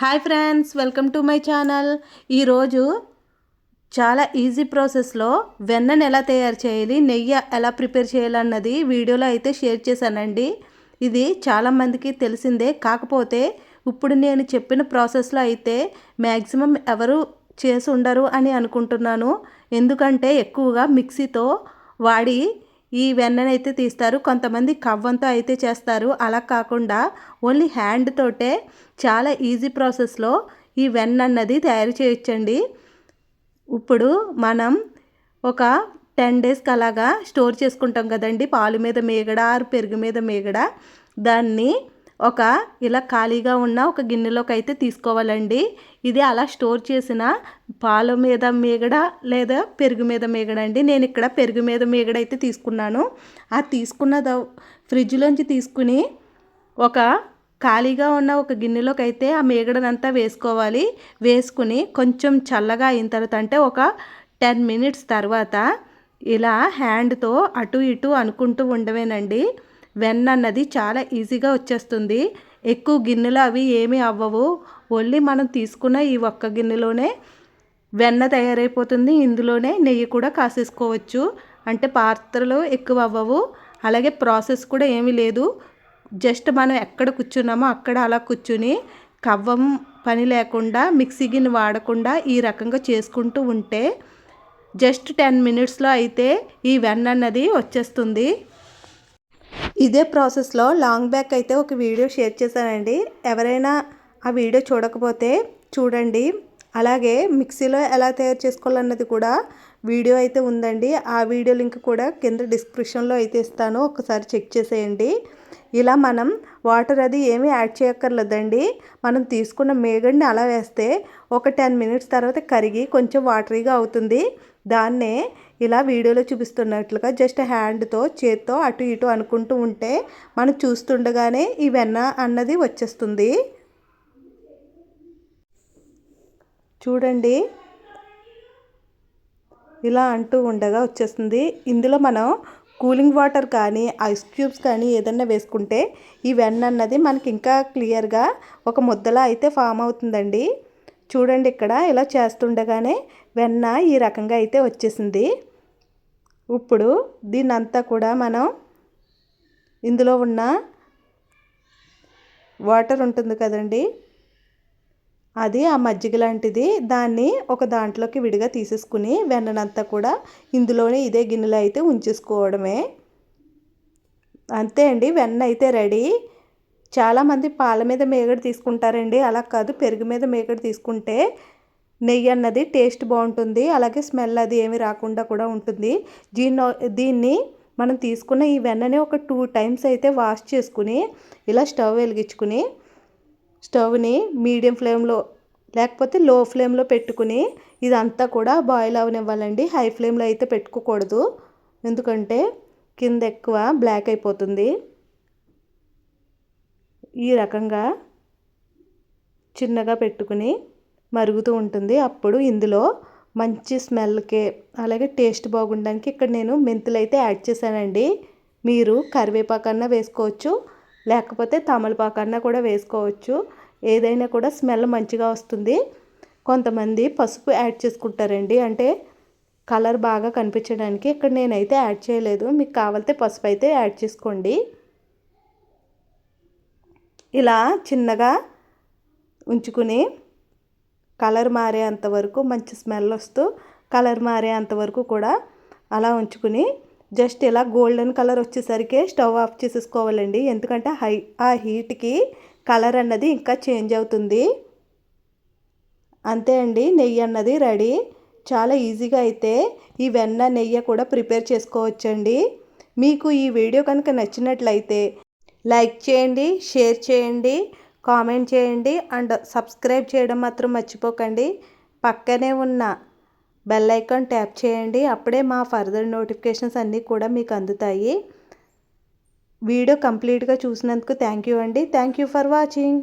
Hi friends welcome to my channel ఈరోజు చాలా easy ప్రాసెస్లో వెన్నను ఎలా తయారు చేయాలి నెయ్యి ఎలా ప్రిపేర్ చేయాలన్నది వీడియోలో అయితే షేర్ చేశానండి. ఇది చాలామందికి తెలిసిందే. కాకపోతే ఇప్పుడు నేను చెప్పిన ప్రాసెస్లో అయితే మ్యాక్సిమం ఎవరు చేసి ఉండరు అని అనుకుంటున్నాను. ఎందుకంటే ఎక్కువగా మిక్సీతో వాడి ఈ వెన్ననైతే తీస్తారు. కొంతమంది కవ్వంతో అయితే చేస్తారు. అలా కాకుండా ఓన్లీ హ్యాండ్ తోటే చాలా ఈజీ ప్రాసెస్లో ఈ వెన్న అన్నది తయారు చేయొచ్చండి. ఇప్పుడు మనం ఒక టెన్ డేస్కి అలాగా స్టోర్ చేసుకుంటాం కదండి. పాలు మీద మేగడ ఆరు పెరుగు మీద మేగడ. దాన్ని ఒక ఇలా ఖాళీగా ఉన్న ఒక గిన్నెలోకి అయితే తీసుకోవాలండి. ఇది అలా స్టోర్ చేసిన పాల మీద మీగడ లేదా పెరుగు మీద మీగడ అండి. నేను ఇక్కడ పెరుగు మీద మీగడ అయితే తీసుకున్నాను. ఆ తీసుకున్న ఫ్రిడ్జ్లోంచి తీసుకుని ఒక ఖాళీగా ఉన్న ఒక గిన్నెలోకి అయితే ఆ మేగడనంతా వేసుకోవాలి. వేసుకుని కొంచెం చల్లగా అయిన తర్వాత అంటే ఒక టెన్ మినిట్స్ తర్వాత ఇలా హ్యాండ్తో అటు ఇటు అనుకుంటూ ఉండవేనండి. వెన్న అన్నది చాలా ఈజీగా వచ్చేస్తుంది. ఎక్కువ గిన్నెలు అవి ఏమీ అవ్వవు. ఓన్లీ మనం తీసుకున్న ఈ ఒక్క గిన్నెలోనే వెన్న తయారైపోతుంది. ఇందులోనే నెయ్యి కూడా కాసేసుకోవచ్చు. అంటే పాత్రలు ఎక్కువ అవ్వవు. అలాగే ప్రాసెస్ కూడా ఏమీ లేదు. జస్ట్ మనం ఎక్కడ కూర్చున్నామో అక్కడ అలా కూర్చుని కవ్వం పని లేకుండా మిక్సీ గిన్నె వాడకుండా ఈ రకంగా చేసుకుంటూ ఉంటే జస్ట్ టెన్ మినిట్స్లో అయితే ఈ వెన్న అన్నది వచ్చేస్తుంది. ఇదే ప్రాసెస్లో లాంగ్ బ్యాక్ అయితే ఒక వీడియో షేర్ చేశానండి. ఎవరైనా ఆ వీడియో చూడకపోతే చూడండి. అలాగే మిక్సీలో ఎలా తయారు చేసుకోవాలన్నది కూడా వీడియో అయితే ఉందండి. ఆ వీడియో లింక్ కూడా కింద డిస్క్రిప్షన్లో అయితే ఇస్తాను. ఒకసారి చెక్ చేసేయండి. ఇలా మనం వాటర్ అది ఏమీ యాడ్ చేయక్కర్లేదండి. మనం తీసుకున్న మేగడిని అలా వేస్తే ఒక టెన్ మినిట్స్ తర్వాత కరిగి కొంచెం వాటరీగా అవుతుంది. దాన్నే ఇలా వీడియోలో చూపిస్తున్నట్లుగా జస్ట్ హ్యాండ్తో చేత్తో అటు ఇటు అనుకుంటూ ఉంటే మనం చూస్తుండగానే ఈ వెన్న అన్నది వచ్చేస్తుంది. చూడండి. ఇలా అంటూ ఉండగా వచ్చేస్తుంది. ఇందులో మనం కూలింగ్ వాటర్ కానీ ఐస్ క్యూబ్స్ కానీ ఏదన్నా వేసుకుంటే ఈ వెన్న అన్నది మనకి ఇంకా క్లియర్గా ఒక ముద్దలా అయితే ఫామ్ అవుతుందండి. చూడండి ఇక్కడ ఇలా చేస్తుండగానే వెన్న ఈ రకంగా అయితే వచ్చేసింది. ఇప్పుడు దీన్నంతా కూడా మనం ఇందులో ఉన్న వాటర్ ఉంటుంది కదండి అది ఆ మజ్జిగ లాంటిది దాన్ని ఒక దాంట్లోకి విడిగా తీసేసుకుని వెన్ననంతా కూడా ఇందులోనే ఇదే గిన్నెలో అయితే ఉంచేసుకోవడమే. అంతే అండి వెన్న అయితే రెడీ. చాలామంది పాల మీద మేగడ తీసుకుంటారండి. అలా కాదు పెరుగు మీద మేగడ తీసుకుంటే నెయ్యి అన్నది టేస్ట్ బాగుంటుంది. అలాగే స్మెల్ అది ఏమి రాకుండా కూడా ఉంటుంది. దీన్ని దీన్ని మనం తీసుకున్న ఈ వెన్నని ఒక టూ టైమ్స్ అయితే వాష్ చేసుకుని ఇలా స్టవ్ వెలిగించుకుని స్టవ్ని మీడియం ఫ్లేమ్లో లేకపోతే లో ఫ్లేమ్లో పెట్టుకుని ఇదంతా కూడా బాయిల్ అవనివ్వాలండి. హై ఫ్లేమ్లో అయితే పెట్టుకోకూడదు. ఎందుకంటే కింద ఎక్కువ బ్లాక్ అయిపోతుంది. ఈ రకంగా చిన్నగా పెట్టుకుని మరుగుతూ ఉంటుంది. అప్పుడు ఇందులో మంచి స్మెల్కే అలాగే టేస్ట్ బాగుండడానికి ఇక్కడ నేను మెంతులు అయితే యాడ్ చేశానండి. మీరు కరివేపాకన్నా వేసుకోవచ్చు లేకపోతే తమలపాకన్నా కూడా వేసుకోవచ్చు. ఏదైనా కూడా స్మెల్ మంచిగా వస్తుంది. కొంతమంది పసుపు యాడ్ చేసుకుంటారండి. అంటే కలర్ బాగా కనిపించడానికి ఇక్కడ నేనైతే యాడ్ చేయలేదు. మీకు కావాలంటే పసుపు అయితే యాడ్ చేసుకోండి. ఇలా చిన్నగా ఉంచుకుని కలర్ మారేంత వరకు మంచి స్మెల్ వస్తూ కలర్ మారేంత వరకు కూడా అలా ఉంచుకుని జస్ట్ ఇలా గోల్డెన్ కలర్ వచ్చేసరికి స్టవ్ ఆఫ్ చేసేసుకోవాలండి. ఎందుకంటే హై ఆ హీట్కి కలర్ అన్నది ఇంకా చేంజ్ అవుతుంది. అంతే అండి నెయ్యి అన్నది రెడీ. చాలా ఈజీగా అయితే ఈ వెన్న నెయ్యి కూడా ప్రిపేర్ చేసుకోవచ్చండి. మీకు ఈ వీడియో కనుక నచ్చినట్లయితే లైక్ చేయండి షేర్ చేయండి కామెంట్ చేయండి అండ్ సబ్స్క్రైబ్ చేయడం మాత్రం మర్చిపోకండి. పక్కనే ఉన్న బెల్ ఐకాన్ ట్యాప్ చేయండి అప్పుడే మా ఫర్దర్ నోటిఫికేషన్స్ అన్నీ కూడా మీకు అందుతాయి. వీడియో కంప్లీట్గా చూసినందుకు థ్యాంక్ యూ అండి. Thank you for watching.